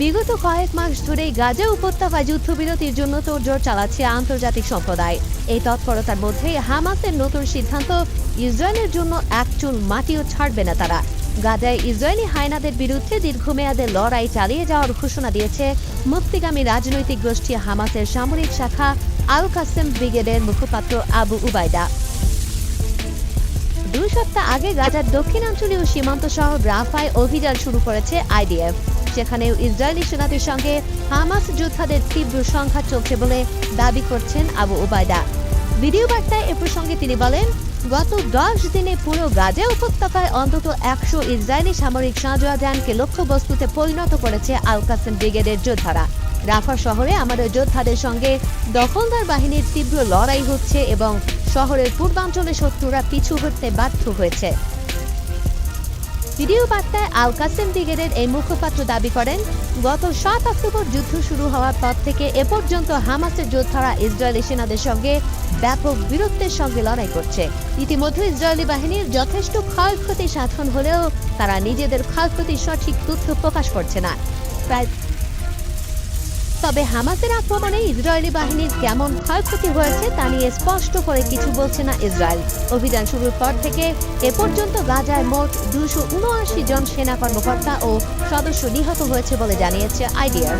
বিগত কয়েক মাস ধরেই গাজা উপত্যকায় যুদ্ধবিরতির জন্য তোড়জোড় চালাচ্ছে আন্তর্জাতিক সম্প্রদায়। এই তৎপরতার মধ্যেই হামাসের নতুন সিদ্ধান্ত, ইসরায়েলের জন্য এক চুল মাটিও ছাড়বে না তারা। গাজায় ইসরায়েলি হায়নাদের বিরুদ্ধে দীর্ঘমেয়াদে লড়াই চালিয়ে যাওয়ার ঘোষণা দিয়েছে মুক্তিগামী রাজনৈতিক গোষ্ঠী হামাসের সামরিক শাখা আল কাসেম ব্রিগেডের মুখপাত্র আবু উবাইদা দুই সপ্তাহ আগে গাজার দক্ষিণাঞ্চলীয় সীমান্ত শহর রাফায় অভিযান শুরু করেছে আইডিএফ। সেখানে ইসরায়েলি সেনাদের সঙ্গে হামাস যোদ্ধাদের তীব্র সংঘাত চলছে বলে দাবি করছেন আবু ওবায়দা ভিডিও বার্তায় এ প্রসঙ্গে তিনি বলেন, গত দশ দিনে পুরো গাজা উপত্যকায় অন্তত একশো ইসরায়েলি সামরিক সাঁজোয়াজানকে লক্ষ্যবস্তুতে পরিণত করেছে আল কাসেম ব্রিগেডের যোদ্ধারা। রাফা শহরে আমাদের যোদ্ধাদের সঙ্গে দখলদার বাহিনীর তীব্র লড়াই হচ্ছে এবং শহরের পূর্বাঞ্চলে শত্রুরা পিছু হটতে বাধ্য হয়েছে। ভিডিও বার্তায় আল কাসেম ব্রিগেডের এই মুখপাত্র দাবি করেন, গত সাত অক্টোবর যুদ্ধ শুরু হওয়ার পর থেকে এ পর্যন্ত হামাসের যোদ্ধারা ইসরায়েলি সেনাদের সঙ্গে ব্যাপক বীরত্বের সঙ্গে লড়াই করছে। ইতিমধ্যে ইসরায়েলি বাহিনীর যথেষ্ট ক্ষয়ক্ষতি সাধন হলেও তারা নিজেদের ক্ষয়ক্ষতির সঠিক তথ্য প্রকাশ করছে না। প্রায় তবে হামাসের আক্রমণে ইসরায়েলি বাহিনীর কেমন ক্ষয়ক্ষতি হয়েছে তা নিয়ে স্পষ্ট করে কিছু বলছে না ইসরায়েল। অভিযান শুরুর পর থেকে এ পর্যন্ত গাজায় মোট দুশো উনআশি জন সেনা কর্মকর্তা ও সদস্য নিহত হয়েছে বলে জানিয়েছে আইডিআর।